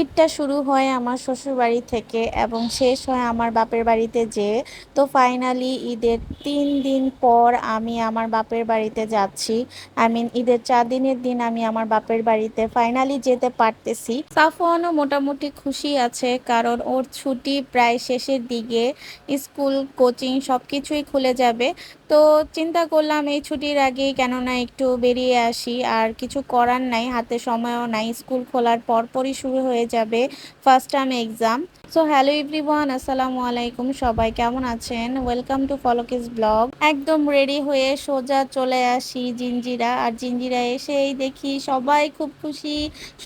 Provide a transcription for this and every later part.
ঈদটা শুরু হয় আমার শ্বশুরবাড়ি থেকে এবং শেষ হয় আমার বাপের বাড়িতে যেয়ে তো ফাইনালি ঈদের তিন দিন পর আমি আমার বাপের বাড়িতে যাচ্ছি। আই মিন ঈদের চার দিনের দিন আমি আমার বাপের বাড়িতে ফাইনালি যেতে পারতেছি। সাফওয়ানও মোটামুটি খুশি আছে কারণ ওর ছুটি প্রায় শেষের দিকে। স্কুল, কোচিং সব কিছুই খুলে যাবে। তো চিন্তা করলাম এই ছুটির আগেই কেননা একটু বেরিয়ে আসি, আর কিছু করার নাই, হাতে সময়ও নাই, স্কুল খোলার পরপরই শুরু হয়ে যাবে first term exam so hello everyone আসসালামু আলাইকুম সবাই, কেমন আছেন? ওয়েলকাম টু ফলোকিস ব্লগ একদম রেডি হয়ে সোজা চলে আসি জিঞ্জিরা, আর জিঞ্জিরা এসেই দেখি সবাই খুব খুশি,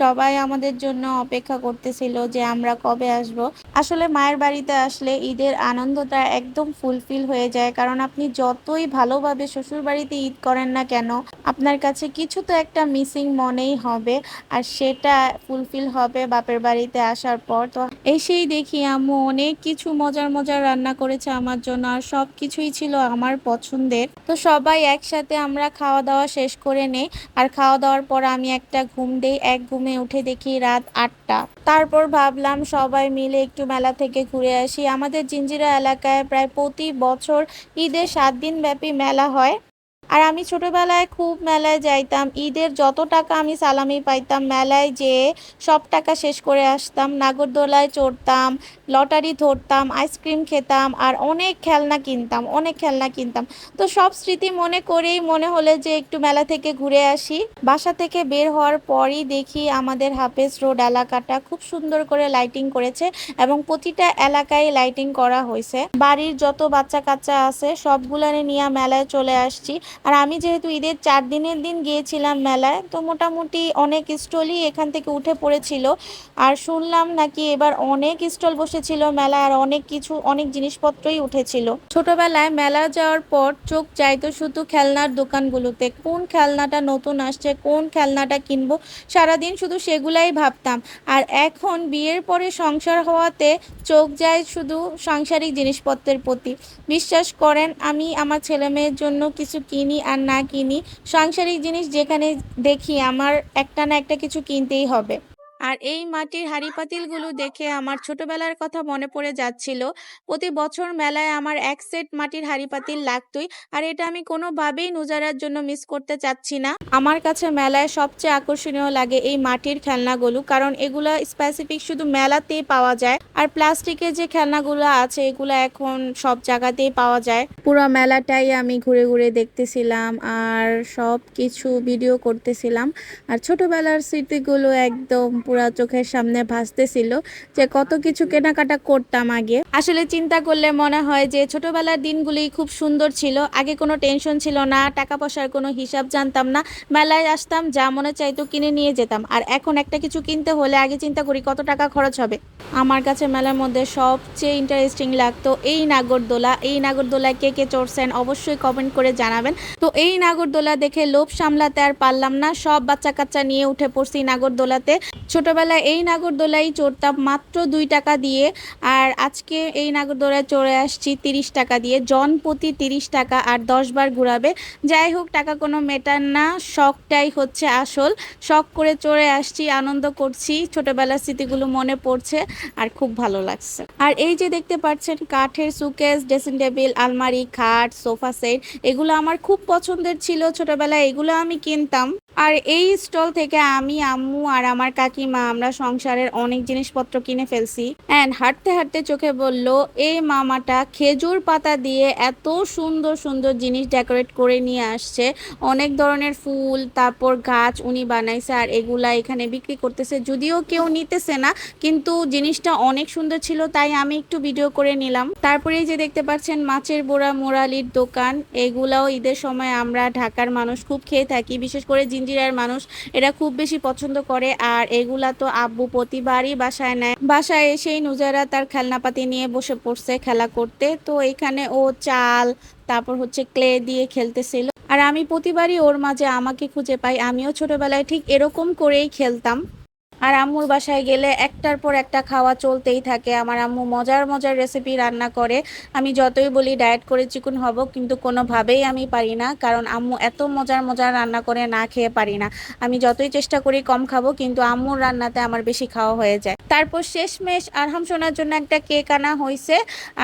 সবাই আমাদের জন্য অপেক্ষা করতেছিল যে আমরা কবে আসব। আসলে মায়ের বাড়িতে আসলে ঈদের আনন্দটা একদম ফুলফিল হয়ে যায়, কারণ আপনি যতই ভালোভাবে শ্বশুর বাড়িতে ঈদ করেন না কেন, আপনার কাছে কিছু তো একটা মিসিং মনেই হবে আর সেটা ফুলফিল হবে বাপের বাড়িতে আসার পর। তো এসেই দেখি আম্মু অনেক কিছু মজার মজার রান্না করেছে আমার জন্য আর সব কিছুই ছিল আমার পছন্দের। তো সবাই একসাথে আমরা খাওয়া দাওয়া শেষ করে নেই আর খাওয়া দাওয়ার পর আমি একটা ঘুম দেই, এক ঘুমে উঠে দেখি রাত আটটা। তারপর ভাবলাম সবাই মিলে একটু মেলা থেকে ঘুরে আসি। আমাদের জিঞ্জিরা এলাকায় প্রায় প্রতি বছর ঈদের সাত দিন ব্যাপী মেলা হয়। আর আমি ছোটবেলায় খুব মেলায় যাইতাম। ঈদের যত টাকা আমি সালামি পাইতাম, মেলায় যেয়ে সব টাকা শেষ করে আসতাম। নাগরদোলায় চড়তাম, লটারি ধরতাম, আইসক্রিম খেতাম আর অনেক খেলনা কিনতাম, অনেক খেলনা কিনতাম। তো সব স্মৃতি মনে করেই মনে হলে যে একটু মেলা থেকে ঘুরে আসি। বাসা থেকে বের হওয়ার পরই দেখি আমাদের হাফেজ রোড এলাকাটা খুব সুন্দর করে লাইটিং করেছে এবং প্রতিটা এলাকায় লাইটিং করা হয়েছে। বাড়ির যত বাচ্চা কাচ্চা আছে সবগুলারে নিয়ে মেলায় চলে আসছি। আর আমি যেহেতু ঈদের চার দিনের দিন গিয়েছিলাম মেলায়, তো মোটামুটি অনেক স্টলই এখান থেকে উঠে পড়েছিল। আর শুনলাম নাকি এবার অনেক স্টল বসেছিল মেলায় আর অনেক কিছু, অনেক জিনিসপত্রই উঠেছিল। ছোটবেলায় মেলা যাওয়ার পর চোখ চাইতো শুধু খেলনার দোকানগুলোতে, কোন খেলনাটা নতুন আসছে, কোন খেলনাটা কিনবো, সারাদিন শুধু সেগুলাই ভাবতাম। আর এখন বিয়ের পরে সংসার হওয়াতে চোখ যায় শুধু সাংসারিক জিনিসপত্রের প্রতি। বিশ্বাস করেন আমি আমার ছেলে মেয়ের জন্য কিছু কিনি আর না কিনি সাংসারিক জিনিস যেখানে দেখি আমার একটা না একটা কিছু কিনতেই হবে। আর এই মাটির হাঁড়ি পাতিলগুলো দেখে আমার ছোটবেলার কথা মনে পড়ে যাচ্ছিল। প্রতি বছর মেলায় আমার এক সেট মাটির হাঁড়ি পাতিল লাগতোই, আর এটা আমি কোনোভাবেই নুজারার জন্য মিস করতে চাচ্ছি না। আমার কাছে মেলায় সবচেয়ে আকর্ষণীয় লাগে এই মাটির খেলনাগুলো, কারণ এগুলো স্পেসিফিক শুধু মেলাতেই পাওয়া যায়, আর প্লাস্টিকের যে খেলনাগুলো আছে এগুলো এখন সব জায়গাতেই পাওয়া যায়। পুরো মেলাটাই আমি ঘুরে ঘুরে দেখতেছিলাম আর সব কিছু ভিডিও করতেছিলাম। আর ছোটবেলার স্মৃতিগুলো একদম পুরা চোখের সামনে ভাসতেছিল যে কত কিছু কেনাকাটা করতাম আগে। আসলে চিন্তা করলে মনে হয় যে ছোটবেলার দিনগুলি খুব সুন্দর ছিল। আগে কোনো টেনশন ছিল না, টাকা পয়সার কোনো হিসাব জানতাম না। মেলায় আসতাম, যা মনে চাইতো কিনে নিয়ে যেতাম। আর এখন একটা কিছু কিনতে হলে আগে চিন্তা করি কত টাকা খরচ হবে। আমার কাছে মেলার মধ্যে সবচেয়ে ইন্টারেস্টিং লাগতো এই নাগরদোলা। এই নাগরদোলায় কে কে চড়ছেন অবশ্যই কমেন্ট করে জানাবেন। তো এই নাগরদোলা দেখে লোভ সামলাতে আর পারলাম না। সব বাচ্চা কাচ্চা নিয়ে উঠে পড়ছি নাগরদোলাতে। ছোটবেলায় এই নাগরদোলাই চড়তাম মাত্র দুই টাকা দিয়ে, আর আজকে এই নাগরদোলায় চড়ে আসছি তিরিশ টাকা দিয়ে। জন প্রতি তিরিশ টাকা আর দশ বার ঘুরাবে। যাই হোক, টাকা কোনো মেটার না, শখটাই হচ্ছে আসল। শখ করে চড়ে আসছি, আনন্দ করছি, ছোটবেলার স্মৃতিগুলো মনে পড়ছে আর খুব ভালো লাগছে। আর এই যে দেখতে পাচ্ছেন, কাঠের সুকেস ড্রেসিং টেবিল আলমারি, খাট সোফা সেট এগুলো আমার খুব পছন্দের ছিল ছোটবেলায়, এগুলো আমি কিনতাম। আর এই স্টল থেকে আমি, আম্মু আর আমার কাকিমা আমরা সংসারের অনেক জিনিসপত্র কিনে ফেলছি। অ্যান্ড হাঁটতে হাঁটতে চোখে বলল এই মামাটা খেজুর পাতা দিয়ে এত সুন্দর সুন্দর জিনিস ডেকোরেট করে নিয়ে আসছে। অনেক ধরনের ফুল, তারপর গাছ উনি বানাইছে আর এগুলা এখানে বিক্রি করতেছে। যদিও কেউ নিতেছে না, কিন্তু জিনিসটা অনেক সুন্দর ছিল, তাই আমি একটু ভিডিও করে নিলাম। তারপরে যে দেখতে পাচ্ছেন মাছের বোড়া, মোরালির দোকান, এগুলাও ঈদের সময় আমরা ঢাকার মানুষ খুব খেয়ে থাকি। বিশেষ করে জিঞ্জিরার মানুষ এটা খুব বেশি পছন্দ করে। আর এগুলা তো আব্বু প্রতিবারই বাসায় নেয়। বাসায় এসেই নুজারা তার খেলনাপাতি নিয়ে বসে পড়ছে খেলা করতে। তো এখানে ও চাল, তারপর হচ্ছে ক্লে দিয়ে খেলতেছিল। আর আমি প্রতিবারই ওর মাঝে আমাকে খুঁজে পাই। আমিও ছোটবেলায় ঠিক এরকম করেই খেলতাম। আর আম্মুর বাসায় গেলে একটার পর একটা খাওয়া চলতেই থাকে। আমার আম্মু মজার মজার রেসিপি রান্না করে। আমি যতই বলি ডায়েট করে চিকুন হব, কিন্তু কোনোভাবেই আমি পারি না, কারণ আম্মু এত মজার মজার রান্না করে না খেয়ে পারি না। আমি যতই চেষ্টা করি কম খাব, কিন্তু আম্মুর রান্নাতে আমার বেশি খাওয়া হয়ে যায়। তারপর শেষমেশ আরহাম শোনার জন্য একটা কেক আনা হয়েছে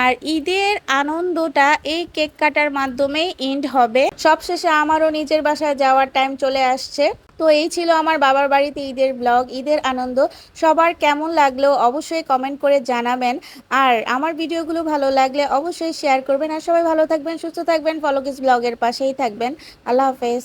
আর ঈদের আনন্দটা এই কেক কাটার মাধ্যমেই এন্ড হবে। সবশেষে আমারও নিজের বাসায় যাওয়ার টাইম চলে আসছে। তো এই ছিল আমার বাবার বাড়িতে ঈদের ব্লগ ঈদের আনন্দ। সবার কেমন লাগল অবশ্যই কমেন্ট করে জানাবেন। আর আমার ভিডিওগুলো ভালো লাগলে অবশ্যই শেয়ার করবেন। আর সবাই ভালো থাকবেন, সুস্থ থাকবেন ফলোকিস ব্লগের পাশেই থাকবেন। আল্লাহ হাফেজ।